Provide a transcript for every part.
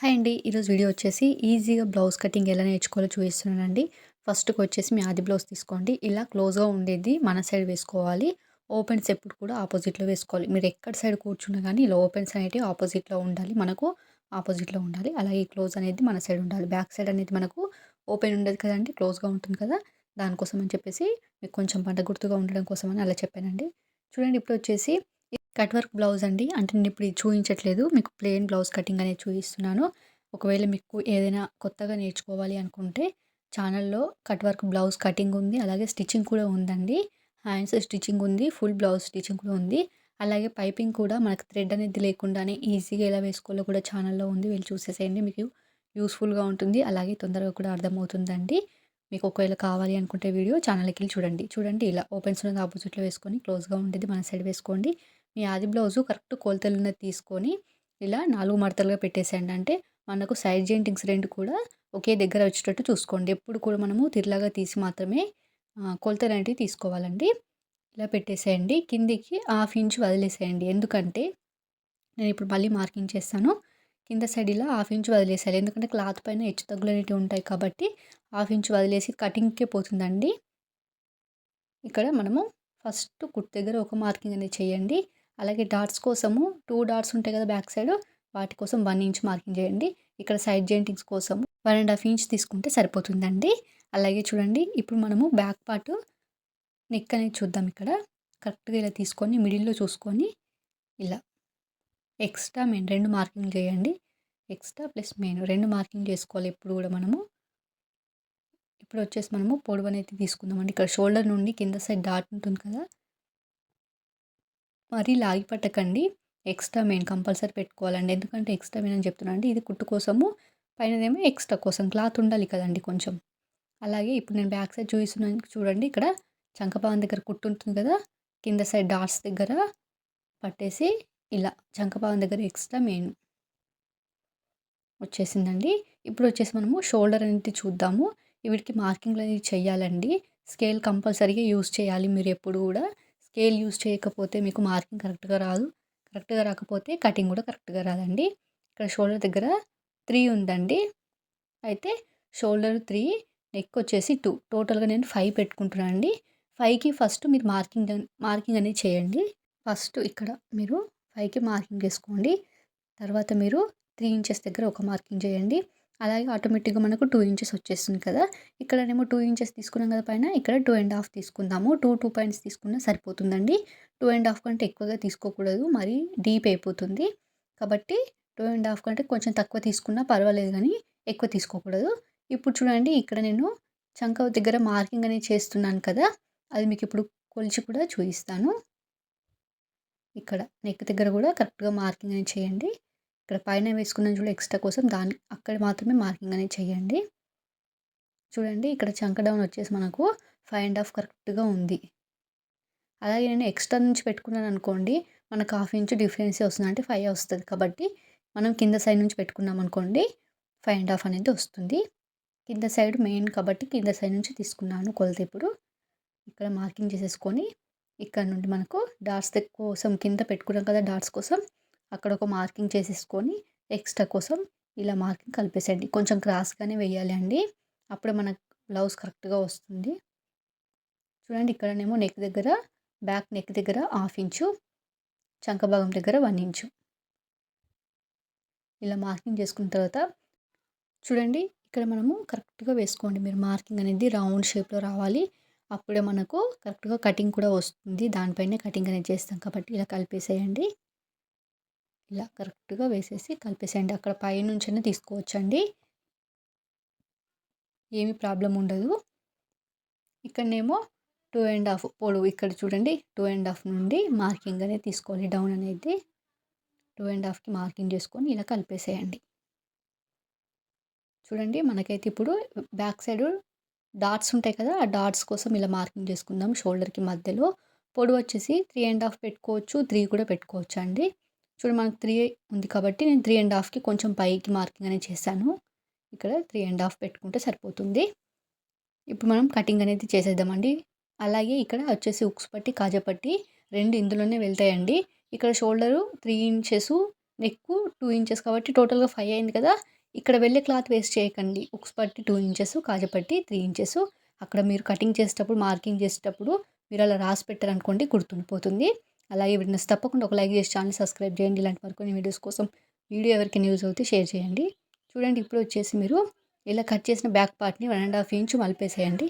Hi అండి. ఈరోజు video వచ్చేసి ఈజీగా బ్లౌజ్ కటింగ్ ఎలా నేర్చుకోవాలో చూపిస్తున్నానండి. ఫస్ట్కి వచ్చేసి మీ ఆది బ్లౌజ్ తీసుకోండి. ఇలా క్లోజ్గా ఉండేది మన సైడ్ వేసుకోవాలి. ఓపెన్స్ ఎప్పుడు కూడా ఆపోజిట్లో వేసుకోవాలి. మీరు ఎక్కడ సైడ్ కూర్చున్నా కానీ ఇలా ఓపెన్స్ అనేవి ఆపోజిట్లో ఉండాలి. మనకు ఆపోజిట్లో ఉండాలి. అలాగే క్లోజ్ అనేది మన సైడ్ ఉండాలి. బ్యాక్ సైడ్ అనేది మనకు ఓపెన్ ఉండదు కదండి. క్లోజ్గా ఉంటుంది కదా. దానికోసం అని చెప్పేసి మీకు కొంచెం పంట గుర్తుగా ఉండడం కోసం అని అలా చెప్పానండి. చూడండి ఇప్పుడు వచ్చేసి కట్ వర్క్ బ్లౌజ్ అండి. అంటే నేను ఇప్పుడు చూపించట్లేదు మీకు ప్లెయిన్ బ్లౌజ్ కటింగ్ అనేది చూపిస్తున్నాను ఒకవేళ మీకు ఏదైనా కొత్తగా నేర్చుకోవాలి అనుకుంటే ఛానల్లో కట్ వర్క్ బ్లౌజ్ కటింగ్ ఉంది. అలాగే స్టిచ్చింగ్ కూడా ఉందండి. హ్యాండ్స్ స్టిచ్చింగ్ ఉంది. ఫుల్ బ్లౌజ్ స్టిచ్చింగ్ కూడా ఉంది. అలాగే పైపింగ్ కూడా మనకు థ్రెడ్ అనేది లేకుండానే ఈజీగా ఎలా వేసుకోవాలో కూడా ఛానల్లో ఉంది. వెళ్ళి చూసేసేయండి. మీకు యూస్ఫుల్గా ఉంటుంది. అలాగే తొందరగా కూడా అర్థమవుతుందండి. మీకు ఒకవేళ కావాలి అనుకుంటే వీడియో ఛానల్కి వెళ్ళి చూడండి. చూడండి ఇలా ఓపెన్స్ ఉన్నది ఆపోజిట్లో వేసుకొని క్లోజ్గా ఉండేది మన సైడ్ వేసుకోండి. మీ ఆది బ్లౌజు కరెక్ట్ కొలతలున్న తీసుకొని ఇలా నాలుగు మడతలుగా పెట్టేసేయండి. అంటే మనకు సైడ్ జాయింటింగ్స్ రెండు కూడా ఒకే దగ్గర వచ్చేటట్టు చూసుకోండి. ఎప్పుడు కూడా మనము తిరలాగా తీసి మాత్రమే కొలతలు అనేవి తీసుకోవాలండి. ఇలా పెట్టేసేయండి. కిందికి హాఫ్ ఇంచ్ వదిలేసేయండి. ఎందుకంటే నేను ఇప్పుడు మళ్ళీ మార్కింగ్ చేస్తాను. కింద సైడ్ ఇలా హాఫ్ ఇంచ్ వదిలేసేయాలి. ఎందుకంటే క్లాత్ పైన హెచ్చు తగ్గులు అనేవి ఉంటాయి కాబట్టి హాఫ్ ఇంచ్ వదిలేసి కటింగ్కే పోతుందండి. ఇక్కడ మనము ఫస్ట్ కుట్ దగ్గర ఒక మార్కింగ్ అనేది చేయండి. అలాగే డాట్స్ కోసము టూ డాట్స్ ఉంటాయి కదా బ్యాక్ సైడ్ వాటి కోసం వన్ ఇంచ్ మార్కింగ్ చేయండి. ఇక్కడ సైడ్ జాయింటింగ్స్ కోసం వన్ అండ్ హాఫ్ ఇంచ్ తీసుకుంటే సరిపోతుందండి. అలాగే చూడండి ఇప్పుడు మనము బ్యాక్ పార్ట్ నెక్ అనేది చూద్దాం ఇక్కడ. కరెక్ట్గా ఇలా తీసుకొని మిడిల్లో చూసుకొని ఇలా ఎక్స్ట్రా మెయిన్ రెండు మార్కింగ్ చేయండి. ఎక్స్ట్రా ప్లస్ మెయిన్ రెండు మార్కింగ్ చేసుకోవాలి ఎప్పుడు కూడా మనము. ఇప్పుడు వచ్చేసి మనము పొడవు అనేది తీసుకుందామండి. ఇక్కడ షోల్డర్ నుండి కింద సైడ్ డాట్ ఉంటుంది కదా మరీ లాగి పట్టకండి. ఎక్స్ట్రా మెయిన్ కంపల్సరీ పెట్టుకోవాలండి. ఎందుకంటే ఎక్స్ట్రా మెయిన్ అని చెప్తున్నానండి ఇది కుట్టు కోసము పైనదేమో ఎక్స్ట్రా కోసం క్లాత్ ఉండాలి కదండి కొంచెం. అలాగే ఇప్పుడు నేను బ్యాక్ సైడ్ చూపిస్తున్నాను చూడండి ఇక్కడ చంకపావన్ దగ్గర కుట్టు ఉంటుంది కదా కింద సైడ్ డాట్స్ దగ్గర పట్టేసి ఇలా చంకపావన్ దగ్గర ఎక్స్ట్రా మెయిన్ వచ్చేసిందండి. ఇప్పుడు వచ్చేసి మనము షోల్డర్ అనేది చూద్దాము. వీటికి మార్కింగ్లు అనేది చేయాలండి స్కేల్ కంపల్సరీగా యూస్ చేయాలి మీరు ఎప్పుడు కూడా. స్కేల్ యూస్ చేయకపోతే మీకు మార్కింగ్ కరెక్ట్గా రాదు. కరెక్ట్గా రాకపోతే కటింగ్ కూడా కరెక్ట్గా రాదండి. ఇక్కడ షోల్డర్ దగ్గర త్రీ ఉందండి. అయితే షోల్డర్ త్రీ నెక్ వచ్చేసి టూ. టోటల్గా నేను ఫైవ్ పెట్టుకుంటున్నాను అండి. ఫైవ్కి ఫస్ట్ మీరు మార్కింగ్ మార్కింగ్ అనేది చేయండి. ఫస్ట్ ఇక్కడ మీరు ఫైవ్కి మార్కింగ్ చేసుకోండి. తర్వాత మీరు త్రీ ఇంచెస్ దగ్గర ఒక మార్కింగ్ చేయండి. అలాగే ఆటోమేటిక్గా మనకు టూ ఇంచెస్ వచ్చేస్తుంది కదా! ఇక్కడనేమో టూ ఇంచెస్ తీసుకున్నాం కదా పైన ఇక్కడ టూ అండ్ హాఫ్ తీసుకుందాము. టూ టూ పాయింట్స్ తీసుకున్నా సరిపోతుందండి. టూ అండ్ హాఫ్ కంటే ఎక్కువగా తీసుకోకూడదు. మరి డీప్ అయిపోతుంది. కాబట్టి టూ అండ్ హాఫ్ కంటే కొంచెం తక్కువ తీసుకున్నా పర్వాలేదు కానీ ఎక్కువ తీసుకోకూడదు. ఇప్పుడు చూడండి ఇక్కడ నేను చంక దగ్గర మార్కింగ్ అనేది చేస్తున్నాను కదా! అది మీకు ఇప్పుడు కొలిచి కూడా చూపిస్తాను. ఇక్కడ నెక్ దగ్గర కూడా కరెక్ట్గా మార్కింగ్ అనేది చేయండి. ఇక్కడ పైన వేసుకున్న చూడ ఎక్స్ట్రా కోసం దాని అక్కడ మాత్రమే మార్కింగ్ అనేది చేయండి. చూడండి ఇక్కడ చంక డౌన్ వచ్చేసి మనకు ఫైవ్ అండ్ హాఫ్ కరెక్ట్గా ఉంది. అలాగే నేను ఎక్స్ట్రా నుంచి పెట్టుకున్నాను అనుకోండి మనకు హాఫ్ ఇంచ్ డిఫరెన్సే వస్తుంది అంటే ఫైవ్ వస్తుంది కాబట్టి మనం కింద సైడ్ నుంచి పెట్టుకున్నాం అనుకోండి ఫైవ్ అండ్ హాఫ్ అనేది వస్తుంది. కింద సైడ్ మెయిన్ కాబట్టి కింద సైడ్ నుంచి తీసుకున్నాను కొలత ఇప్పుడు. ఇక్కడ మార్కింగ్ చేసేసుకొని ఇక్కడ నుండి మనకు డాట్స్ కోసం కింద పెట్టుకున్నాం కదా డాట్స్ కోసం అక్కడ ఒక మార్కింగ్ చేసేసుకొని ఎక్స్ట్రా కోసం ఇలా మార్కింగ్ కలిపేసేయండి. కొంచెం క్రాస్గానే వేయాలి అండి. అప్పుడు మన బ్లౌజ్ కరెక్ట్గా వస్తుంది. చూడండి ఇక్కడనేమో నెక్ దగ్గర బ్యాక్ నెక్ దగ్గర హాఫ్ ఇంచు చంక భాగం దగ్గర వన్ ఇంచు. ఇలా మార్కింగ్ చేసుకున్న తర్వాత చూడండి ఇక్కడ మనము కరెక్ట్గా వేసుకోండి. మీరు మార్కింగ్ అనేది రౌండ్ షేప్లో రావాలి. అప్పుడే మనకు కరెక్ట్గా కటింగ్ కూడా వస్తుంది. దానిపైనే కటింగ్ అనేది చేస్తాం కాబట్టి ఇలా కలిపేసేయండి. ఇలా కరెక్ట్గా వేసేసి కలిపేసేయండి. అక్కడ పైనుంచైనా తీసుకోవచ్చండి. ఏమి ప్రాబ్లం ఉండదు. ఇక్కడనేమో టూ అండ్ హాఫ్ పొడవు ఇక్కడ చూడండి. టూ అండ్ హాఫ్ నుండి మార్కింగ్ అనేది తీసుకోవాలి. డౌన్ అనేది టూ అండ్ హాఫ్కి మార్కింగ్ చేసుకొని ఇలా కలిపేసేయండి. చూడండి మనకైతే ఇప్పుడు బ్యాక్ సైడ్ డాట్స్ ఉంటాయి కదా! ఆ డాట్స్ కోసం ఇలా మార్కింగ్ చేసుకుందాం షోల్డర్కి మధ్యలో. పొడవు వచ్చేసి త్రీ అండ్ హాఫ్ పెట్టుకోవచ్చు. త్రీ కూడా పెట్టుకోవచ్చు అండి చూడు మనకు త్రీ ఉంది కాబట్టి నేను త్రీ అండ్ హాఫ్కి కొంచెం పైకి మార్కింగ్ అనేది చేశాను. ఇక్కడ త్రీ అండ్ హాఫ్ పెట్టుకుంటే సరిపోతుంది. ఇప్పుడు మనం కటింగ్ అనేది చేసేద్దామండి. అలాగే ఇక్కడ వచ్చేసి ఉక్స్ పట్టి కాజపట్టి రెండు ఇందులోనే వెళ్తాయండి. ఇక్కడ shoulder three inches neck two inches కాబట్టి టోటల్గా ఫైవ్ అయింది కదా. ఇక్కడ వెళ్ళే క్లాత్ వేస్ట్ చేయకండి. ఉక్స్ పట్టి టూ ఇంచెస్ కాజపట్టి త్రీ ఇంచెస్ అక్కడ మీరు కటింగ్ చేసేటప్పుడు మార్కింగ్ చేసేటప్పుడు మీరు అలా రాసి పెట్టారనుకోండి గుర్తుండిపోతుంది. అలాగే వీడియోస్ తప్పకుండా ఒక లైక్ చేసి ఛానల్ సబ్స్క్రైబ్ చేయండి. ఇలాంటి మరికొన్ని వీడియోస్ కోసం వీడియో ఎవరికైనా యూజ్ అవుతే షేర్ చేయండి. చూడండి ఇప్పుడు వచ్చేసి మీరు ఇలా కట్ చేసిన బ్యాక్ పార్ట్ని వన్ అండ్ హాఫ్ ఇంచు మలిపేసేయండి.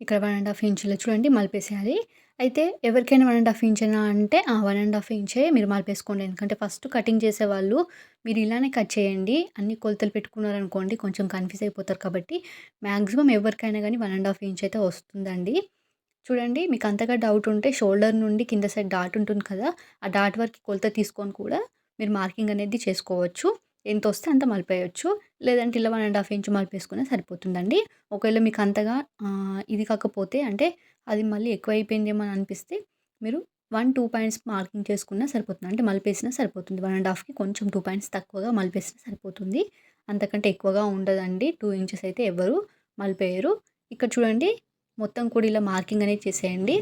ఇక్కడ వన్ అండ్ హాఫ్ ఇంచులో చూడండి మలిపేసేయాలి. అయితే ఎవరికైనా వన్ అండ్ హాఫ్ ఇంచ్ అయినా అంటే ఆ వన్ అండ్ హాఫ్ ఇంచే మీరు మలిపేసుకోండి. ఎందుకంటే ఫస్ట్ కటింగ్ చేసేవాళ్ళు మీరు ఇలానే కట్ చేయండి. అన్ని కొలతలు పెట్టుకున్నారనుకోండి కొంచెం కన్ఫ్యూజ్ అయిపోతారు కాబట్టి మ్యాక్సిమం ఎవరికైనా కానీ వన్ అండ్ హాఫ్ ఇంచ్ అయితే వస్తుందండి. చూడండి మీకు అంతగా డౌట్ ఉంటే షోల్డర్ నుండి కింద సైడ్ డాట్ ఉంటుంది కదా ఆ డాట్ వరకు కొలత తీసుకొని కూడా మీరు మార్కింగ్ అనేది చేసుకోవచ్చు. ఎంత వస్తే అంత మలిపేయచ్చు. లేదంటే ఇలా వన్ అండ్ హాఫ్ ఇంచ్ మలిపేసుకునే సరిపోతుందండి. ఒకవేళ మీకు అంతగా ఇది కాకపోతే అంటే అది మళ్ళీ ఎక్కువ అయిపోయిందేమో అని అనిపిస్తే మీరు వన్ టూ పాయింట్స్ మార్కింగ్ చేసుకున్నా సరిపోతుంది. అంటే మలిపేసినా సరిపోతుంది. వన్ అండ్ హాఫ్కి కొంచెం టూ పాయింట్స్ తక్కువగా మలిపేసినా సరిపోతుంది. అంతకంటే ఎక్కువగా ఉండదండి. టూ ఇంచెస్ అయితే ఎవరు మలిపేయరు. ఇక్కడ చూడండి మొత్తం కూడా ఇలా మార్కింగ్ అనేది చేసేయండి.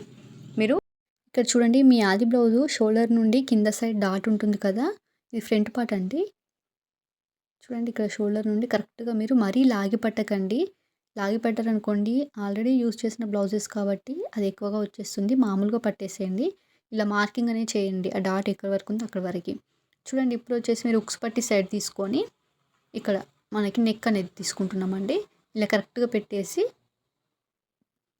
మీరు ఇక్కడ చూడండి మీ ఆది బ్లౌజు షోల్డర్ నుండి కింద సైడ్ డాట్ ఉంటుంది కదా ఇది ఫ్రంట్ పార్ట్ అండి. చూడండి ఇక్కడ షోల్డర్ నుండి కరెక్ట్గా మీరు మరీ లాగి పట్టకండి. లాగి పెట్టారనుకోండి ఆల్రెడీ యూస్ చేసిన బ్లౌజెస్ కాబట్టి అది ఎక్కువగా వచ్చేస్తుంది. మామూలుగా పట్టేసేయండి. ఇలా మార్కింగ్ అనేది చేయండి. ఆ డాట్ ఎక్కడ వరకు ఉందో అక్కడ వరకు. చూడండి ఇప్పుడు వచ్చేసి మీరు ఉక్స్ పట్టి సైడ్ తీసుకొని ఇక్కడ మనకి నెక్ అనేది తీసుకుంటున్నామండి. ఇలా కరెక్ట్గా పెట్టేసి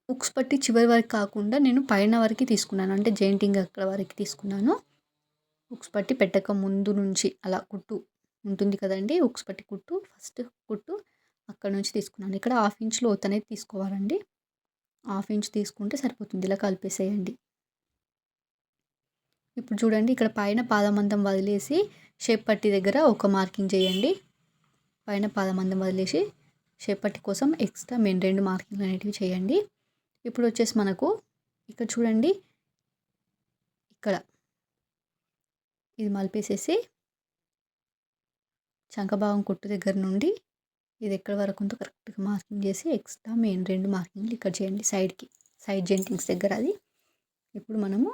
ఉక్స్ పట్టి చివరి వరకు కాకుండా నేను పైన వరకు తీసుకున్నాను. అంటే జెయింటింగ్ అక్కడ వరకు తీసుకున్నాను. ఉక్స్ పట్టి పెట్టక ముందు నుంచి అలా కుట్టు ఉంటుంది కదండి ఉక్స్ పట్టి కుట్టు ఫస్ట్ కుట్టు అక్కడ నుంచి తీసుకున్నాను. ఇక్కడ హాఫ్ ఇంచ్ లోత్ అనేది తీసుకోవాలండి. హాఫ్ ఇంచ్ తీసుకుంటే సరిపోతుంది. ఇలా కలిపేసేయండి. ఇప్పుడు చూడండి ఇక్కడ పైన పాదమందం వదిలేసి షేప్ పట్టి దగ్గర ఒక మార్కింగ్ చేయండి. పైన పాదమందం వదిలేసి షేప్ పట్టి కోసం ఎక్స్ట్రా మెయిన్ రెండు మార్కింగ్లు అనేటివి చేయండి. ఇప్పుడు వచ్చేసి మనకు ఇక్కడ చూడండి. ఇక్కడ ఇది మలిపేసేసి చంకభాగం కుట్టు దగ్గర నుండి ఇది ఎక్కడ వరకు ఉందో కరెక్ట్గా మార్కింగ్ చేసి ఎక్స్ట్రా మెయిన్ రెండు మార్కింగ్లు ఇక్కడ చేయండి సైడ్కి సైడ్ జెంటింగ్స్ దగ్గర అది. ఇప్పుడు మనము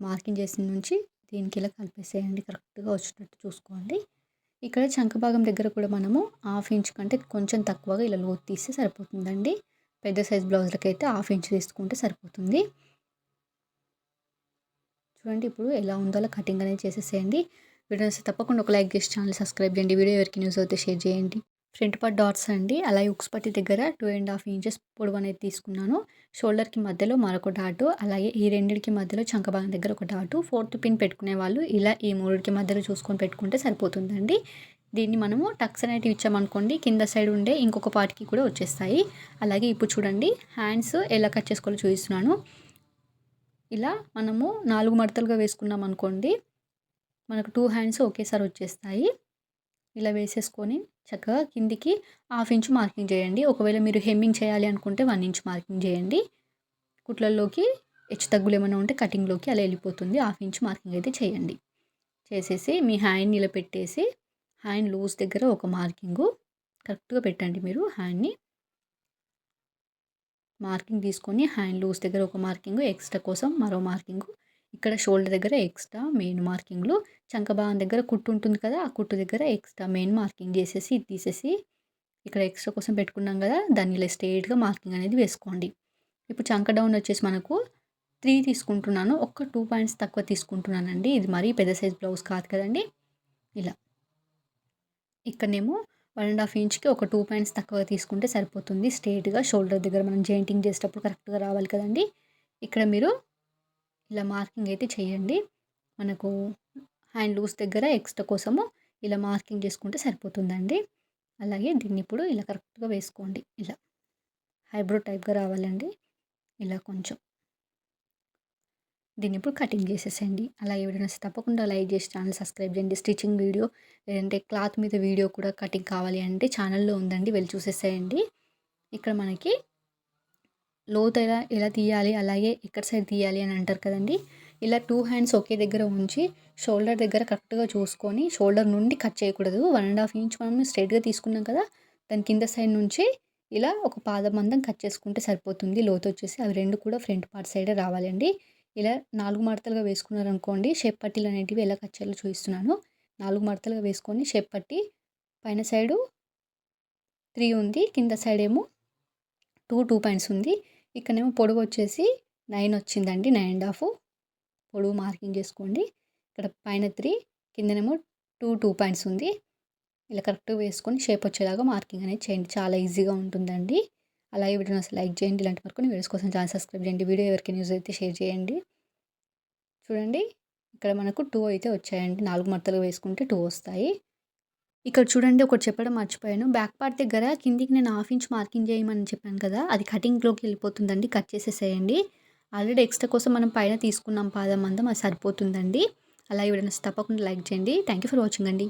మార్కింగ్ చేసిన నుంచి దీనికి ఇలా కలిపేసేయండి కరెక్ట్గా వచ్చేటట్టు చూసుకోండి. ఇక్కడ చంక భాగం దగ్గర కూడా మనము హాఫ్ ఇంచ్ కంటే కొంచెం తక్కువగా ఇలా లోతు తీస్తే సరిపోతుందండి. పెద్ద సైజ్ బ్లౌజ్లకి అయితే హాఫ్ ఇంచ్ తీసుకుంటే సరిపోతుంది. చూడండి ఇప్పుడు ఎలా ఉందో అలా కటింగ్ అనేది చేసేసేయండి. వీడియో తప్పకుండా ఒక లైక్ చేసి ఛానల్ సబ్స్క్రైబ్ చేయండి. వీడియో ఎవరికి న్యూస్ అయితే షేర్ చేయండి. ఫ్రంట్ పార్ట్ డాట్స్ అండి. అలాగే ఉక్స్ పట్టి దగ్గర టూ అండ్ హాఫ్ ఇంచెస్ పొడవు అనేది తీసుకున్నాను. షోల్డర్కి మధ్యలో మరొక డాటు అలాగే ఈ రెండింటికి మధ్యలో చంకభాగం దగ్గర ఒక డాటు ఫోర్త్ పిన్ పెట్టుకునే వాళ్ళు ఇలా ఈ మూడుకి మధ్యలో చూసుకొని పెట్టుకుంటే సరిపోతుందండి. దీన్ని మనము టక్స్ అనేటివి ఇచ్చామనుకోండి కింద సైడ్ ఉండే ఇంకొక పార్ట్కి కూడా వచ్చేస్తాయి. అలాగే ఇప్పుడు చూడండి హ్యాండ్స్ ఎలా కట్ చేసుకోవాలో చూపిస్తున్నాను. ఇలా మనము నాలుగు మడతలుగా వేసుకున్నాం అనుకోండి మనకు టూ హ్యాండ్స్ ఒకేసారి వచ్చేస్తాయి. ఇలా వేసేసుకొని చక్కగా కిందికి హాఫ్ ఇంచ్ మార్కింగ్ చేయండి. ఒకవేళ మీరు హెమ్మింగ్ చేయాలి అనుకుంటే వన్ ఇంచ్ మార్కింగ్ చేయండి. కుట్లల్లోకి హెచ్చు తగ్గులు ఏమైనా ఉంటే కటింగ్లోకి అలా వెళ్ళిపోతుంది. హాఫ్ ఇంచ్ మార్కింగ్ అయితే చేయండి. చేసేసి మీ హ్యాండ్ ఇలా పెట్టేసి హ్యాండ్ లూజ్ దగ్గర ఒక మార్కింగు కరెక్ట్గా పెట్టండి మీరు హ్యాండ్ని. మార్కింగ్ తీసుకొని హ్యాండ్ లూజ్ దగ్గర ఒక మార్కింగ్ ఎక్స్ట్రా కోసం మరో మార్కింగు. ఇక్కడ షోల్డర్ దగ్గర ఎక్స్ట్రా మెయిన్ మార్కింగ్లు. చంకభాగం దగ్గర కుట్టు ఉంటుంది కదా ఆ కుట్టు దగ్గర ఎక్స్ట్రా మెయిన్ మార్కింగ్ చేసేసి ఇది తీసేసి ఇక్కడ ఎక్స్ట్రా కోసం పెట్టుకున్నాం కదా దాన్ని ఇలా స్ట్రేట్గా మార్కింగ్ అనేది వేసుకోండి. ఇప్పుడు చంక డౌన్ వచ్చేసి మనకు త్రీ తీసుకుంటున్నాను. ఒక్క టూ పాయింట్స్ తక్కువ తీసుకుంటున్నానండి. ఇది మరీ పెద్ద సైజ్ బ్లౌజ్ కాదు కదండి. ఇలా. ఇక్కడనేమో వన్ అండ్ హాఫ్ ఇంచ్కి ఒక టూ పాయింట్స్ తక్కువ తీసుకుంటే సరిపోతుంది. స్ట్రేట్గా షోల్డర్ దగ్గర మనం జాయింటింగ్ చేసేటప్పుడు కరెక్ట్గా రావాలి కదండి. ఇక్కడ మీరు ఇలా మార్కింగ్ అయితే చేయండి. మనకు హ్యాండ్ లూస్ దగ్గర ఎక్స్ట్రా కోసము ఇలా మార్కింగ్ చేసుకుంటే సరిపోతుందండి. అలాగే దీన్ని ఇప్పుడు ఇలా కరెక్ట్గా వేసుకోండి. ఇలా హైబ్రో టైప్గా రావాలండి. ఇలా కొంచెం దీన్ని ఇప్పుడు కటింగ్ చేసేసేయండి. అలాగే వీడియో తప్పకుండా లైక్ చేసి ఛానల్ సబ్స్క్రైబ్ చేయండి. స్టిచ్చింగ్ వీడియో లేదంటే క్లాత్ మీద వీడియో కూడా కటింగ్ కావాలి అంటే ఛానల్లో ఉందండి వెళ్ళి చూసేసేయండి. ఇక్కడ మనకి లోతు ఎలా ఎలా తీయాలి అలాగే ఎక్కడ సైడ్ తీయాలి అని అంటారు కదండి. ఇలా టూ హ్యాండ్స్ ఒకే దగ్గర ఉంచి షోల్డర్ దగ్గర కరెక్ట్గా చూసుకొని షోల్డర్ నుండి కట్ చేయకూడదు. వన్ అండ్ హాఫ్ ఇంచ్ మనం స్ట్రైట్గా తీసుకున్నాం కదా దాని కింద సైడ్ నుంచి ఇలా ఒక పాదం మందం కట్ చేసుకుంటే సరిపోతుంది. లోతు వచ్చేసి అవి రెండు కూడా ఫ్రంట్ పార్ట్ సైడే రావాలండి. ఇలా నాలుగు మడతలుగా వేసుకున్నారనుకోండి షేప్ పట్టీలు అనేటివి ఎలా కట్ చేయాలో చూపిస్తున్నాను. నాలుగు మడతలుగా వేసుకొని షేప్ పట్టి పైన సైడు త్రీ ఉంది కింద సైడ్ ఏమో టూ టూ పాయింట్స్ ఉంది. ఇక్కడేమో పొడవు వచ్చేసి నైన్ వచ్చిందండి నైన్ అండ్ హాఫ్ పొడవు మార్కింగ్ చేసుకోండి. ఇక్కడ పైన త్రీ కిందనేమో టూ టూ పాయింట్స్ ఉంది. ఇలా కరెక్ట్గా వేసుకొని షేప్ వచ్చేలాగా మార్కింగ్ అనేది చేయండి చాలా ఈజీగా ఉంటుందండి. అలాగే వీడియోని అసలు లైక్ చేయండి ఇలాంటి మరికొన్ని వీడియోస్ కోసం ఛానల్ సబ్స్క్రైబ్ చేయండి. వీడియో ఎవరికి న్యూస్ అయితే షేర్ చేయండి. చూడండి ఇక్కడ మనకు టూ అయితే వచ్చాయండి. నాలుగు మడతలు వేసుకుంటే టూ వస్తాయి. ఇక్కడ చూడండి ఒకటి చెప్పడం మర్చిపోయాను. బ్యాక్ పార్ట్ దగ్గర కిందికి నేను హాఫ్ ఇంచ్ మార్కింగ్ చేయమని చెప్పాను కదా అది కటింగ్లోకి వెళ్ళిపోతుందండి. కట్ చేసేసేయండి. ఆల్రెడీ ఎక్స్ట్రా కోసం మనం పైన తీసుకున్నాం పాదం అందం అది సరిపోతుందండి. అలాగే వీడియోస్ తప్పకుండా లైక్ చేయండి. థ్యాంక్ యూ ఫర్ వాచింగ్ అండి.